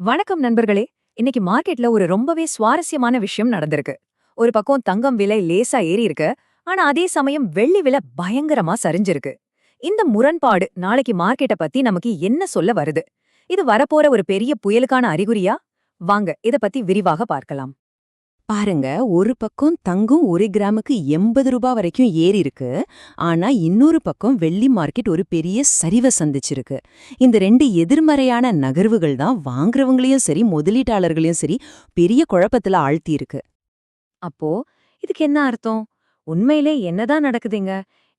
வணக்கம் நண்பர்களே. இன்னைக்கு மார்க்கெட்ல ஒரு ரொம்பவே சுவாரஸ்யமான விஷயம் நடந்திருக்கு. ஒரு பக்கம் தங்கம் விலை லேசா ஏறி இருக்கு. ஆனா அதே சமயம் வெள்ளி விலை பயங்கரமா சரிஞ்சிருக்கு. இந்த முரண்பாடு நாளைக்கு மார்க்கெட்ட பத்தி நமக்கு என்ன சொல்ல வருது? இது வரப்போற ஒரு பெரிய புயலுக்கான அறிகுறியா? வாங்க இத பத்தி விரிவாக பார்க்கலாம். பாருங்க ஒரு பக்கம் தங்கம் ஒரு கிராமுக்கு எண்பது ரூபாய் வரைக்கும் ஏறி இருக்கு. ஆனா இன்னொரு பக்கம் வெள்ளி மார்க்கெட் ஒரு பெரிய சரிவை சந்திச்சிருக்கு. இந்த ரெண்டு எதிர்மறையான நகர்வுகள் தான் வாங்குறவங்களையும் சரி முதலீட்டாளர்களையும் சரி பெரிய குழப்பத்துல ஆழ்த்தி இருக்கு அப்போ இதுக்கு என்ன அர்த்தம்? உண்மையிலே என்னதான் நடக்குதுங்க?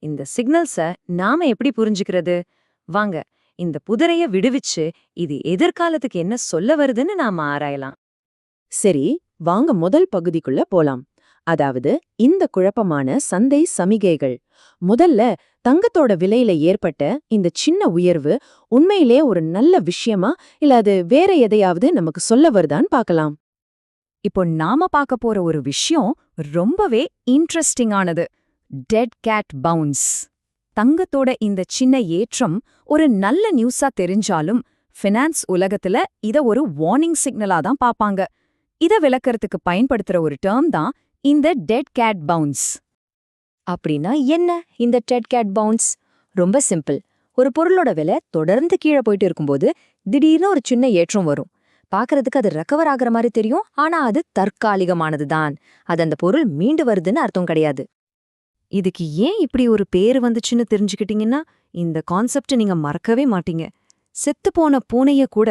இந்த சிக்னல்ஸ நாம எப்படி புரிஞ்சுக்கிறது? வாங்க இந்த புதிரைய விடுவிச்சு இது எதிர்காலத்துக்கு என்ன சொல்ல வருதுன்னு நாம ஆராயலாம். சரி வாங்க முதல் பகுதிக்குள்ள போலாம். அதாவது இந்த குழப்பமான சந்தை சமிகைகள். முதல்ல தங்கத்தோட விலையில ஏற்பட்ட இந்த சின்ன உயர்வு உண்மையிலே ஒரு நல்ல விஷயமா? இல்ல அது வேற எதையாவது நமக்கு சொல்ல வருதான்னு பார்க்கலாம். இப்போ நாம பார்க்க போற ஒரு விஷயம் ரொம்பவே இன்ட்ரெஸ்டிங்கானது. Dead cat bounce. தங்கத்தோட இந்த சின்ன ஏற்றம் ஒரு நல்ல நியூஸா தெரிஞ்சாலும் ஃபினான்ஸ் உலகத்துல இத ஒரு வார்னிங் சிக்னலா தான் பாப்பாங்க இத விளக்கறதுக்கு பயன்படுத்துற ஒரு டேர்ம் தான் இந்த டெட் கேட் பவுன்ஸ் அப்படின்னா என்ன இந்த டெட் கேட் பவுன்ஸ் ரொம்ப சிம்பிள் ஒரு பொருளோட விலை தொடர்ந்து கீழே போயிட்டு இருக்கும்போது திடீர்னு ஒரு சின்ன ஏற்றம் வரும். பார்க்கறதுக்கு அது ரெக்கவர் ஆகுற மாதிரி தெரியும் ஆனா அது தற்காலிகமானது தான். அது அந்த பொருள் மீண்டு வருதுன்னு அர்த்தம் கிடையாது. இதுக்கு ஏன் இப்படி ஒரு பேரு வந்துச்சுன்னு தெரிஞ்சுக்கிட்டீங்கன்னா இந்த கான்செப்டை நீங்க மறக்கவே மாட்டீங்க. செத்துப்போன பூனைய கூட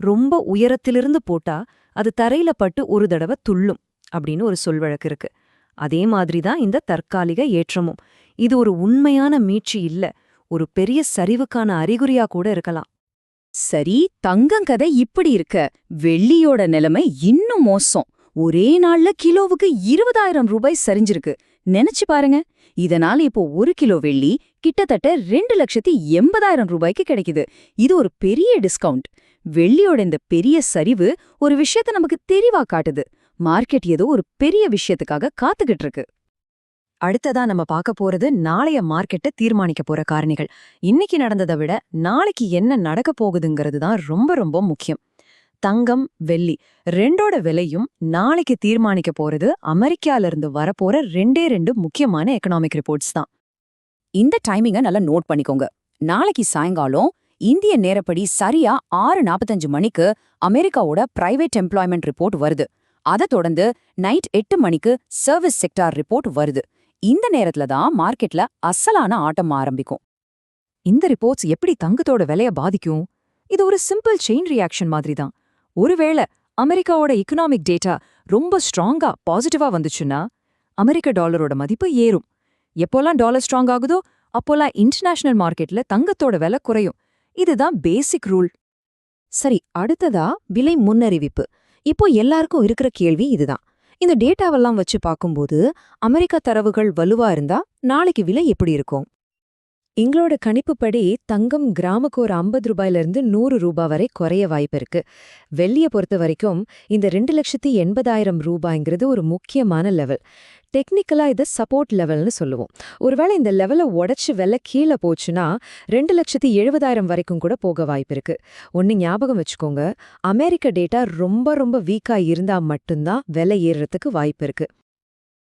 ரொம்ப உயரத்திலிருந்து போட்டா அது தரையில பட்டு ஒரு தடவை துள்ளும் அப்படின்னு ஒரு சொல்வழக்கு இருக்கு. அதே மாதிரி தான் இந்த தற்காலிக ஏற்றமும். இது ஒரு உண்மையான மீட்சி இல்ல ஒரு பெரிய சரிவுக்கான அறிகுறியா கூட இருக்கலாம். சரி தங்கம் கதை இப்படி இருக்க. வெள்ளியோட நிலைமை இன்னும் மோசம். ஒரே நாள்ல கிலோவுக்கு இருபதாயிரம் ரூபாய் சரிஞ்சிருக்கு. நினைச்சு பாருங்க. இதனால இப்போ ஒரு கிலோ வெள்ளி கிட்டத்தட்ட ரெண்டு லட்சத்தி எண்பதாயிரம் ரூபாய்க்கு கிடைக்குது. இது ஒரு பெரிய டிஸ்கவுண்ட் வெள்ளியோட இந்த பெரிய சரிவு ஒரு விஷயத்த நமக்கு தெளிவா காட்டுது. மார்க்கெட் ஏதோ ஒரு பெரிய விஷயத்துக்காக காத்துக்கிட்டு இருக்கு. அடுத்ததா நம்ம பார்க்க போறது நாளைய மார்க்கெட்டை தீர்மானிக்க போற காரணிகள். இன்னைக்கு நடந்ததை விட நாளைக்கு என்ன நடக்க போகுதுங்கிறது தான் ரொம்ப ரொம்ப முக்கியம். தங்கம் வெள்ளி ரெண்டோட விலையும் நாளைக்கு தீர்மானிக்க போறது அமெரிக்கால இருந்து வரப்போற ரெண்டே ரெண்டு முக்கியமான எக்கனாமிக் ரிப்போர்ட்ஸ் தான். இந்த டைமிங்க நல்லா நோட் பண்ணிக்கோங்க. நாளைக்கு சாயங்காலம் இந்திய நேரப்படி சரியா ஆறு நாற்பத்தஞ்சு மணிக்கு அமெரிக்காவோட பிரைவேட் எம்ப்ளாய்மெண்ட் ரிப்போர்ட் வருது. அதை தொடர்ந்து நைட் எட்டு மணிக்கு சர்வீஸ் செக்டார் ரிப்போர்ட் வருது. இந்த நேரத்துல தான் மார்க்கெட்ல அசலான ஆட்டம் ஆரம்பிக்கும். இந்த ரிப்போர்ட்ஸ் எப்படி தங்கத்தோட விலைய பாதிக்கும்? இது ஒரு சிம்பிள் செயின் ரியாக்ஷன் மாதிரி தான். ஒருவேளை அமெரிக்காவோட எக்கனாமிக் டேட்டா ரொம்ப ஸ்ட்ராங்கா பாசிட்டிவா வந்துச்சுன்னா அமெரிக்க டாலரோட மதிப்பு ஏறும். எப்போல்லாம் டாலர் ஸ்ட்ராங் ஆகுதோ அப்போல்லாம் இன்டர்நேஷனல் மார்க்கெட்ல தங்கத்தோட விலை குறையும். இதுதான் பேசிக் ரூல் சரி அடுத்ததா விலை முன்னறிவிப்பு. இப்போ எல்லாருக்கும் இருக்கிற கேள்வி இதுதான். இந்த டேட்டாவெல்லாம் வச்சு பார்க்கும்போது அமெரிக்க தரவுகள் வலுவா இருந்தா நாளைக்கு விலை எப்படி இருக்கும்? எங்களோட கணிப்புப்படி தங்கம் கிராமுக்கு ஒரு ஐம்பது ரூபாயிலிருந்து நூறு ரூபாய் வரை குறைய வாய்ப்பு இருக்கு. வெள்ளிய பொறுத்த வரைக்கும் இந்த ரெண்டு லட்சத்தி எண்பதாயிரம் ரூபாய்ங்கிறது ஒரு முக்கியமான லெவல் டெக்னிக்கலா இதை சப்போர்ட் லெவல்னு சொல்லுவோம். ஒருவேளை இந்த லெவலை உடைச்சு வெலை கீழே போச்சுன்னா ரெண்டு லட்சத்தி எழுபதாயிரம் வரைக்கும் கூட போக வாய்ப்பு இருக்கு. ஒன்று ஞாபகம் வச்சுக்கோங்க. அமெரிக்க டேட்டா ரொம்ப ரொம்ப வீக்கா இருந்தா மட்டும்தான் விலை ஏறுறதுக்கு வாய்ப்பு இருக்குது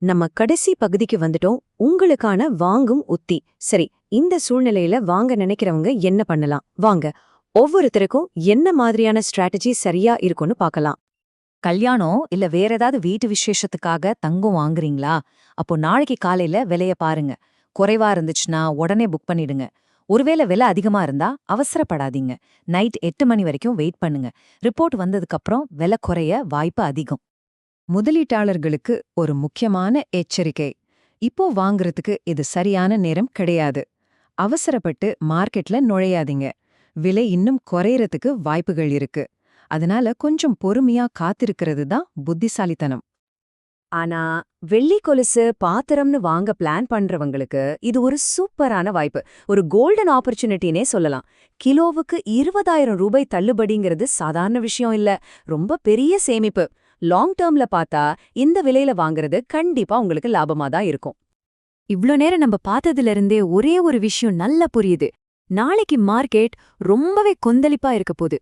நம்ம கடைசி பகுதிக்கு வந்துட்டோம். உங்களுக்கான வாங்கும் உத்தி. சரி இந்த சூழ்நிலையில வாங்க நினைக்கிறவங்க என்ன பண்ணலாம்? வாங்க ஒவ்வொருத்தருக்கும் என்ன மாதிரியான ஸ்ட்ராட்டஜி சரியா இருக்கும்னு பார்க்கலாம். கல்யாணம் இல்ல வேற ஏதாவது வீட்டு விசேஷத்துக்காக தங்கம் வாங்குறீங்களா? அப்போ நாளைக்கு காலையில விலைய பாருங்க. குறைவா இருந்துச்சுன்னா உடனே புக் பண்ணிடுங்க. ஒருவேளை விலை அதிகமா இருந்தா அவசரப்படாதீங்க. நைட் எட்டு மணி வரைக்கும் வெயிட் பண்ணுங்க. ரிப்போர்ட் வந்ததுக்கப்புறம் விலை குறைய வாய்ப்பு அதிகம். முதலீட்டாளர்களுக்கு ஒரு முக்கியமான எச்சரிக்கை. இப்போ வாங்குறதுக்கு இது சரியான நேரம் கிடையாது. அவசரப்பட்டு மார்க்கெட்ல நுழையாதீங்க. விலை இன்னும் குறையறதுக்கு வாய்ப்புகள் இருக்கு. அதனால கொஞ்சம் பொறுமையா காத்திருக்கிறது தான் புத்திசாலித்தனம். ஆனா வெள்ளி கொலுசு பாத்திரம்னு வாங்க பிளான் பண்றவங்களுக்கு இது ஒரு சூப்பரான வாய்ப்பு. ஒரு கோல்டன் ஆப்பர்ச்சுனிட்டினே சொல்லலாம். கிலோவுக்கு இருபதாயிரம் ரூபாய் தள்ளுபடிங்கிறது சாதாரண விஷயம் இல்ல. ரொம்ப பெரிய சேமிப்பு. லாங் டேர்ம்ல பார்த்தா இந்த விலையில வாங்குறது கண்டிப்பா உங்களுக்கு லாபமா தான் இருக்கும். இவ்ளோ நேரம் நம்ம பார்த்ததுல இருந்தே ஒரே ஒரு விஷயம் நல்லா புரியுது. நாளைக்கு மார்க்கெட் ரொம்பவே கொந்தளிப்பா இருக்க போகுது.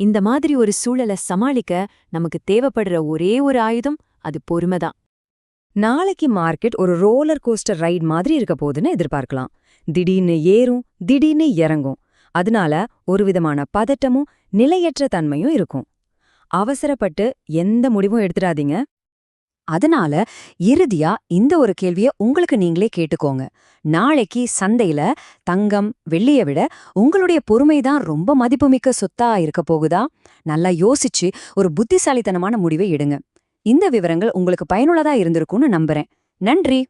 இந்த மாதிரி ஒரு சூழலை சமாளிக்க நமக்கு தேவைப்படுற ஒரே ஒரு ஆயுதம் அது பொறுமைதான் நாளைக்கு மார்க்கெட் ஒரு ரோலர் கோஸ்டர் ரைட் மாதிரி இருக்க போகுதுன்னு எதிர்பார்க்கலாம். திடீர்னு ஏறும் திடீர்னு இறங்கும். அதனால ஒரு விதமான பதட்டமும் நிலையற்ற தன்மையும் இருக்கும். அவசரப்பட்டு எந்த முடிவும் எடுத்துடாதீங்க. அதனால இறுதியா இந்த ஒரு கேள்விய உங்களுக்கு நீங்களே கேட்டுக்கோங்க. நாளைக்கு சந்தையில தங்கம் வெள்ளிய விட உங்களுடைய பொறுமை தான் ரொம்ப மதிப்புமிக்க சொத்தா இருக்க போகுதா? நல்லா யோசிச்சு ஒரு புத்திசாலித்தனமான முடிவை எடுங்க. இந்த விவரங்கள் உங்களுக்கு பயனுள்ளதா இருந்திருக்கும்னு நம்புறேன். நன்றி!